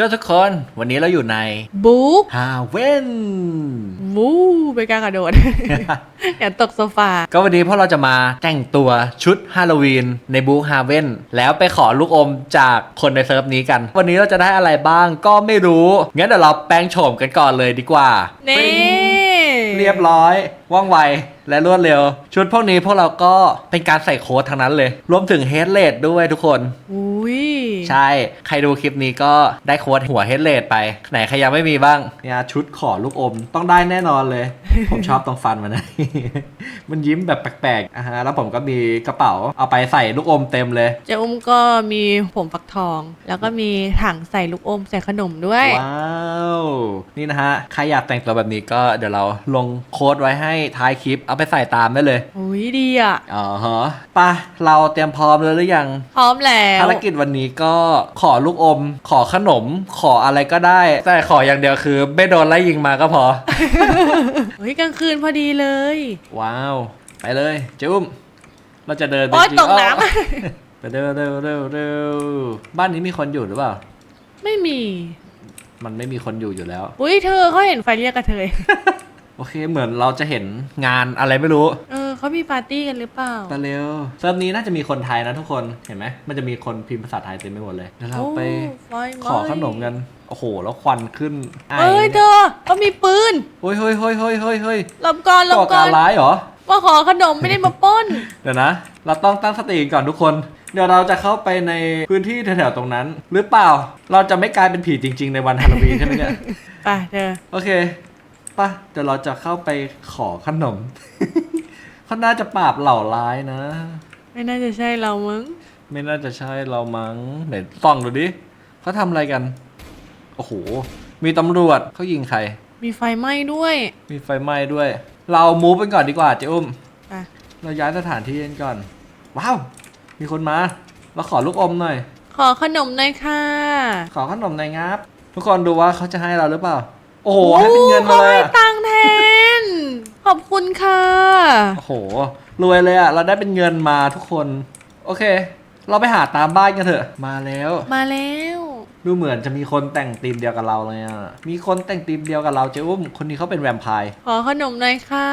ช่วยทุกคนวันนี้เราอยู่ในบุ๊กฮาเว่นวู้ไปกล้ากระโดด อย่าตกโซฟา ก็วันนี้พวกเราจะมาแต่งตัวชุดฮาโลวีนในบูฮาเว่นแล้วไปขอลูกอมจากคนในเซิร์ฟนี้กัน วันนี้เราจะได้อะไรบ้างก็ไม่รู้ งั้นเดี๋ยวเราแปลงโฉมกันก่อนเลยดีกว่านี่ เรียบร้อย ว่องไว และรวดเร็ว ชุดพวกนี้พวกเราก็เป็นการใส่โค้ดทั้งนั้นเลย รวมถึงเฮดเลดด้วยทุกคน อุ้ยใช่ ใครดูคลิปนี้ก็ได้โค้ดหัวเฮดเลดไป ไหนใครยังไม่มีบ้างเนี่ยชุดขอลูกอมต้องได้แน่นอนเลย ผมชอบตรงฟันมันนะ มันยิ้มแบบแปลกๆอะฮะแล้วผมก็มีกระเป๋าเอาไปใส่ลูกอมเต็มเลย เจ้าอุ้มก็มีผมฟักทอง แล้วก็มีถังใส่ลูกอมใส่ขนมด้วย ว้าว นี่นะฮะ ใครอยากแต่งตัวแบบนี้ก็เดี๋ยวเราลงโค้ดไว้ให้ท้ายคลิปเอาไปใส่ตามได้เลย อุ้ยดีอะ อ๋อฮะไปะเราเตรียมพร้อมแล้วหรือยัง พร้อมแล้วภารกิจวันนี้ก็ขอลูกอม ขอขนม ขออะไรก็ได้ แต่ขออย่างเดียวคือ ไม่โดนไล่ยิงมาก็พอ เฮ้ยกลางคืนพอดีเลย ว้าว ไปเลยจุ้มเราจะเดินไปโอ๊ยจริงตกน้ำ อ้าวไปเร็วเร็วเร็วเร็วบ้านนี้มีคนอยู่หรือเปล่า ไม่มี มันไม่มีคนอยู่อยู่แล้ว อุ้ยเธอเขาเห็นไฟเรียกกระเทย โอเคเหมือนเราจะเห็นงานอะไรไม่รู้ เออ เขามีปาร์ตี้กันหรือเปล่าไปเร็วเซิร์ฟนี้น่าจะมีคนไทยนะทุกคนเห็นไหมมันจะมีคนพิมพ์ภาษาไทยเต็มไปหมดเลยเดี๋ยวเราไปโไฟไหม้ ขอขนมกันโอ้โห แล้วควันขึ้นไอเอ้ยเธอเขามีปืนเฮ้ยเฮ้ยเฮ้ยเฮ้ยเฮ้ยเฮ้ยหลบก่อนหลก่อบก่กาอรนร้ายเหรอว่าขอขนมไม่ได้มาปล้น เดี๋ยวนะ เราต้องตั้งสติกันก่อนทุกคน เดี๋ยวเราจะเข้าไปในพื้นที่แถวๆตรงนั้น หรือเปล่า เราจะไม่กลายเป็นผีจริง ๆ ในวันฮาโลวีนใช่ไหมเนี่ย ไปเธอ โอเค ป่ะ เดี๋ยวเราจะเข้าไปขอขนม เขาน่าจะปราบเหล่าร้ายนะ ไม่น่าจะใช่เรามึงไม่น่าจะใช่เรามั้งไหนส่องดูดิเขาทำอะไรกัน โอ้โห มีตำรวจเขายิงใคร มีไฟไหม้ด้วยมีไฟไหม้ด้วย เรามูฟไปก่อนดีกว่าเจ้อุ้มไปเราย้ายสถานที่กันก่อน ว้าว มีคนมา เราขอลูกอมหน่อย ขอขนมหน่อยค่ะขอขนมหน่อยงับ ทุกคนดูว่าเขาจะให้เราหรือเปล่า โอ้โห ให้เป็นเงินมาเขาเลยให้อะตังค์แทน ขอบคุณค่ะ โอ้โห รวยเลยอะเราได้เป็นเงินมาทุกคน โอเค เราไปหาตามบ้านกันเถอะ มาแล้ว มาแล้ว ดูเหมือนจะมีคนแต่งธีมเดียวกับเราเลยอะมีคนแต่งธีมเดียวกับเราเจ้อุ้ม คนนี้เขาเป็นแวมไพร์ ขอขนมหน่อยค่ะ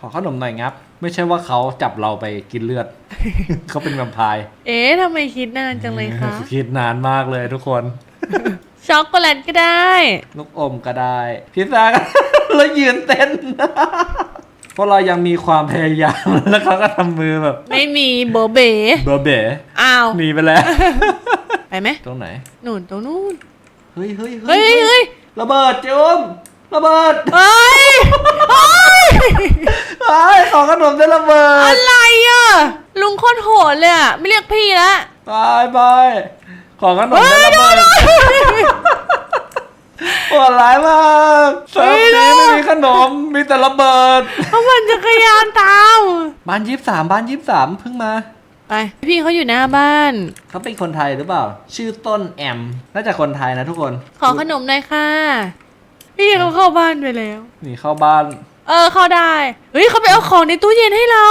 ขอขนมหน่อยงับ ไม่ใช่ว่าเขาจับเราไปกินเลือด เขาเป็นแวมไพร์เอ๊ะทำไมคิดนานจังเลยคะ คิดนานมากเลยทุกคน ช็อกโกแลตก็ได้ ลูกอมก็ได้ พิซซ่าก็ แล้วยืนเต้น เพราะเรายังมีความพยายาม แล้วเขาก็ทำมือแบบไม่มีโบเบเบอร์เบ๋อ้าว หนีไปแล้ว ไปไหมตรงไหนหนุนตรงนู้นเฮ้ยเฮ้ยเฮ้ยเฮ้ยระเบิดจุ้มระเบิดเฮ้ยเฮ้ยไอ้ยของขนมจะระเบิดอะไรอะ ลุงโคตรโหดเลยอะ ไม่เรียกพี่ละบายบายของขนมจะระเบิดโหดร้ายมากเซิร์ฟนี้ไม่มีขนม มีแต่ระเบิดเขาปั่นจักรยานตามบ้านยี่สามบ้านยี่สามเพิ่งมา ไป พี่เขาอยู่หน้าบ้าน เขาเป็นคนไทยหรือเปล่า ชื่อต้นแอม น่าจะคนไทยนะทุกคน ขอขนมหน่อยค่ะ พี่เขาเข้าบ้านไปแล้ว นี่เข้าบ้าน เออเข้าได้ เฮ้ยเขาไปเอาของในตู้เย็นให้เรา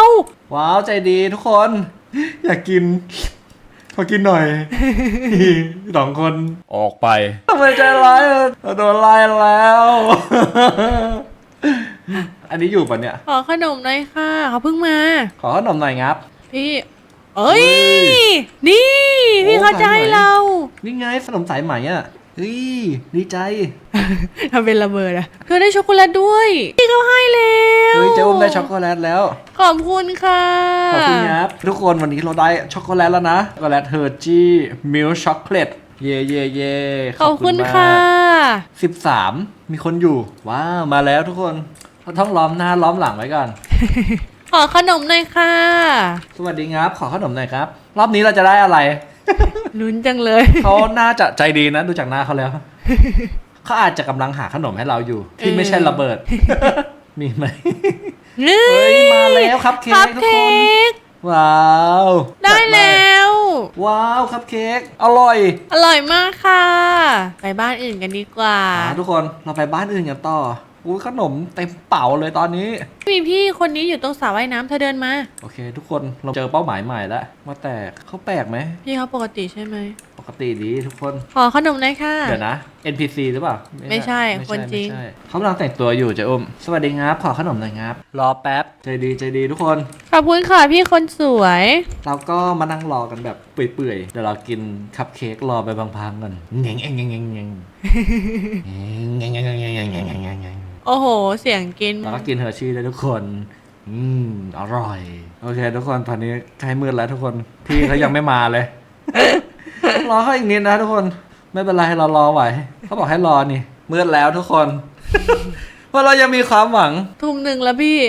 ว้าวใจดีทุกคน อยากกิน ขอกินหน่อยสองคนออกไปทำไมใจร้ายอะเราโดนไล่แล้ว อันนี้อยู่ปะเนี่ย ขอขนมหน่อยค่ะเขาเพิ่งมา ขอขนมหน่อยงับ พี่ เอ้ยเฮ้ยนี่ พี่โอ้เขาจะให้สายไหมเรา นี่ไงขนมสายไหมอะ เฮ้ยดีใจ ทำเป็นระเบิดอะเธอได้ช็อกโกแลตด้วยพี่เขาให้แล้วเฮ้ยเจ้าอุ้มได้ช็อกโกแลตแล้ว ขอบคุณค่ะ ขอบคุณครับทุกคนวันนี้เราได้ช็อกโกแลตแล้วนะ ช็อกโกแลตเฮอร์จี้มิลช็อกโกแลตเย่เย่เย่ขอบคุณค่ะสิบสามมีคนอยู่ ว้าว มาแล้วทุกคนเราต้องล้อมหน้าล้อมหลังไว้ก่อน ขอขนมหน่อยค่ะ สวัสดีครับ ขอขนมหน่อยครับ รอบนี้เราจะได้อะไร ลุ้นจังเลย เขาน่าจะใจดีนะ ดูจากหน้าเขาแล้ว เขาอาจจะกำลังหาขนมให้เราอยู่ ที่ไม่ใช่ระเบิด มีไหมนี่เฮ้ยมาแล้วครับเค้คักพทุกเค้คนกว้าวได้แล้ว ว้าวครับเค้กอร่อยอร่อยมากค่ะ ไปบ้านอื่นกันดีกว่า อ่าทุกคนเราไปบ้านอื่นกันต่อ อุ้ยขนมเต็มเป๋าเลยตอนนี้ มีพี่คนนี้อยู่ตรงสระว่ายน้ำเธอเดินมา โอเค ทุกคนเราเจอเป้าหมายใหม่แล้วว่าแต่เขาแปลกไหมพี่เขาปกติใช่ไหม ปกติดีทุกคน ขอขนมหน่อยค่ะ เดี๋ยวนะ NPC หรือเปล่าไม่ใช่ไม่คนจริง ไม่ใช่เขากำลังแต่งตัวอยู่เจะอุ้มสวัสดีครับขอขนมหน่อยครับรอแป๊บใจดีใจดีทุกคน ขอบคุณค่ะพี่คนสวย เราก็มานั่งรอกันแบบเปื่อยๆเดี๋ยวเรากินคัพเค้กรอไปพังๆก่อนเง่งเง่งเง่งเง่งเง่งเง่งเง่งเง่งเง่งเง่งเง่งเง่งเง่งเง่ง โอ้โห เสียงกิน แล้วก็กินเฮอร์ชี่เลยทุกคน อืม อร่อย โอเค ทุกคนตอนนี้ใกล้มืดแล้วทุกคน พี่เขายังไม่มาเลย รอเขาอีกนิดนะทุกคน ไม่เป็นไรเรารอไหว เขาบอกให้รอนี่ มืดแล้วทุกคน ว่าเรายังมีความหวัง ทุ่มหนึ่งแล้วพี่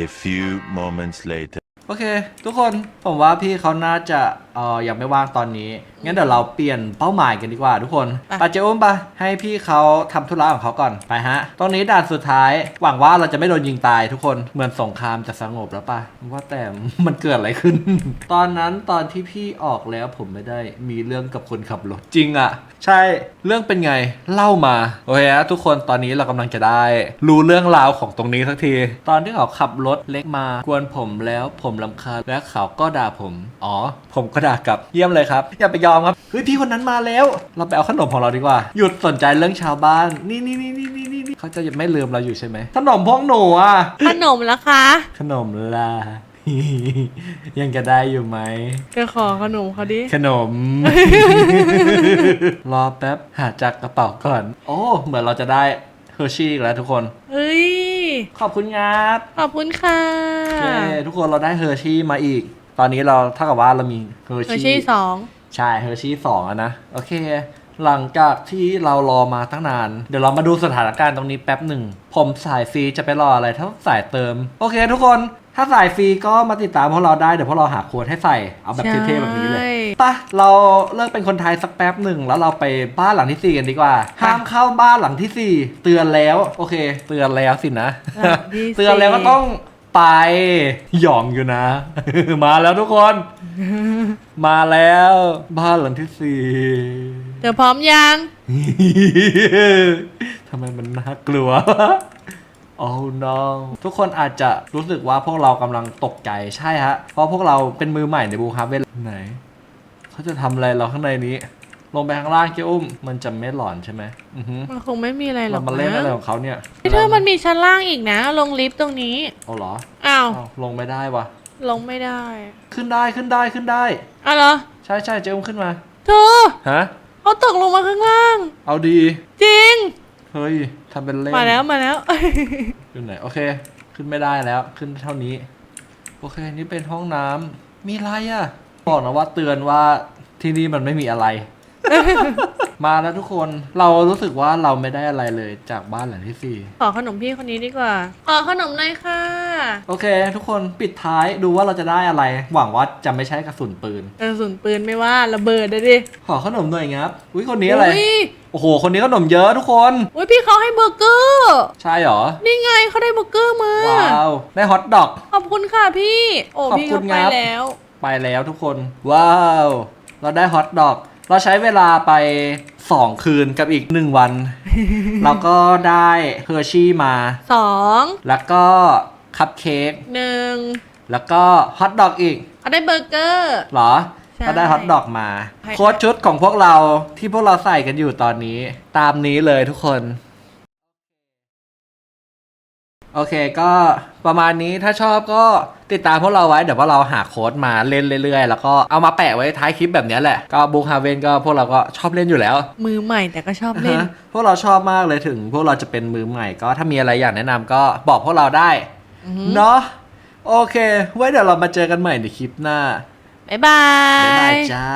A few moments later. โอเค ทุกคนผมว่าพี่เขาน่าจะ เออยังไม่ว่างตอนนี้ งั้นเดี๋ยวเราเปลี่ยนเป้าหมายกันดีกว่าทุกคนไปไปเจ้าอุ้มปะให้พี่เขาทำธุระของเขาก่อนไปฮะ ตรงนี้ด่านสุดท้าย หวังว่าเราจะไม่โดนยิงตายทุกคน เหมือนสงครามจะสงบแล้วปะว่าแต่มันเกิดอะไรขึ้น ตอนนั้นตอนที่พี่ออกแล้วผมไม่ได้มีเรื่องกับคนขับรถจริงอะใช่เรื่องเป็นไงเล่ามาโอเคฮะทุกคนตอนนี้เรากำลังจะได้ รู้เรื่องราวของตรงนี้สักที ตอนที่เขาขับรถเล็กมากวนผมแล้วผมลำคาญและเขาก็ด่าผม อ๋อ ผมก็ด่ากลับเยี่ยมเลยครับ อย่าไปยอมครับเฮ้ยพี่คนนั้นมาแล้ว เราไปเอาขนมของเราดีกว่า หยุดสนใจเรื่องชาวบ้าน นี่นี่นี่นี่นี่นี่เขาจะไม่ลืมเราอยู่ใช่ไหมขนมพวกหนูอะขนมละคะขนมล่ะยังจะได้อยู่ไหมจะขอขนมเขาดิ ขนม รอแป๊บหาจากกระเป๋าก่อน โอ้เหมือนเราจะได้เฮอร์ชี่อีกแล้วทุกคนเฮ้ย ขอบคุณครับ ขอบคุณค่ะเย้ทุกคนเราได้เฮอร์ชี่มาอีก ตอนนี้เราเท่ากับว่าเรามีเฮอร์เฮอร์ชี่ชี่สองใช่เฮอร์ชี่สองอะนะ โอเค หลังจากที่เรารอมาตั้งนาน เดี๋ยวเรามาดูสถานการณ์ตรงนี้แป๊บหนึ่ง ผมสายฟรีจะไปรออะไรถ้าสายเติม โอเค ทุกคนถ้าสายฟรีก็มาติดตามพวกเราได้เดี๋ยวพวกเราหาโค้ดให้ใส่เอาแบบเท่ๆแบบนี้เลยใช่ปะเราเลิกเป็นคนไทยสักแป๊บหนึ่งแล้วเราไปบ้านหลังที่สี่กันดีกว่า ห้ามเข้าบ้านหลังที่สี่เตือนแล้ว โอเค เตือนแล้วสินะ หลังที่สี่ เตือนแล้วก็ต้อง ไป หย่องอยู่นะ มาแล้วทุกคน มาแล้วบ้านหลังที่สี่เธอพร้อมยังทำไมมันน่ากลัวโอ้ no ทุกคนอาจจะรู้สึกว่าพวกเรากำลังตกใจใช่ฮะ เพราะพวกเราเป็นมือใหม่ในบูฮาร์เวลไหน เขาจะทำอะไรเราข้างในนี้ ลงไปข้างล่างเจ้าอุ้ม มันจะไม่หลอนใช่ไหมอือฮึมันคงไม่มีอะไรหรอเรากมาเล่นนะอะไรของเขาเนี่ยเฮ้ยเธอมันมีชั้นล่างอีกนะ ลงลิฟต์ตรงนี้ เอาเหรออ้าว เอาลงไม่ได้วะลงไม่ได้ขึ้นได้ขึ้นได้ขึ้นได้ อ้าวเหรอ ใช่ใช่เจ้าอุ้มขึ้นมาเธอฮะเขาตกลงมาข้างล่าง เอาดี จริง เฮ้ยทำเป็นเล่นมาแล้วมาแล้ว อยู่ไหนโอเค ขึ้นไม่ได้แล้วขึ้นเท่านี้ โอเคนี่เป็นห้องน้ำมีอะไรอะ่ะบอกนะว่าเตือนว่าที่นี่มันไม่มีอะไร มาแล้วทุกคนเรารู้สึกว่าเราไม่ได้อะไรเลยจากบ้านหลังที่สี่ขอขนมพี่คนนี้ดีกว่า ขอขนมหน่อยค่ะ โอเค ทุกคนปิดท้ายดูว่าเราจะได้อะไร หวังว่าจะไม่ใช่กระสุนปืนกระสุนปืนไม่ว่าระเบิดเลยดิขอขนมหน่อยครับอุ้ยคนนี้อะไรยโอ้โห คนนี้ขนมเยอะทุกคน อุ้ยพี่เขาให้เบอร์เกอร์ ใช่เหรอ นี่ไงเขาได้เบอร์เกอร์มา ว้าว ได้ฮอทดอก ขอบคุณค่ะพี่ โอ้ขอบพี่คุเขาณไปครับแล้ว ไปแล้วทุกคน ว้าว เราได้ฮอทดอก เราใช้เวลาไป 2 คืนกับอีก 1 วันเราก็ได้เฮอร์ชี่มา สองแล้วก็คัพเค้กหนึ่งแล้วก็ฮอทดอกอีกเขาได้เบอร์เกอร์ เหรอ ใช่ก็ได้ฮอทดอกมา ใช่ โค้ดชุดของพวกเราที่พวกเราใส่กันอยู่ตอนนี้ ตามนี้เลยทุกคน โอเคก็ประมาณนี้ถ้าชอบก็ ติดตามพวกเราไว้ เดี๋ยวพวกเราหาโค้ดมาเล่นเรื่อยๆ แล้วก็เอามาแปะไว้ท้ายคลิปแบบเนี้ยแหละ ก็บุ๊กฮาเวนก็พวกเราก็ชอบเล่นอยู่แล้ว มือใหม่แต่ก็ชอบเล่นฮะพวกเราชอบมากเลยถึง พวกเราจะเป็นมือใหม่ก็ถ้ามีอะไรอยากแนะนำก็บอกพวกเราได้อือหือเนาะโอเค ไว้เดี๋ยวเรามาเจอกันใหม่ในคลิปหน้าบ๊ายบาบ๊ายบายยจ้า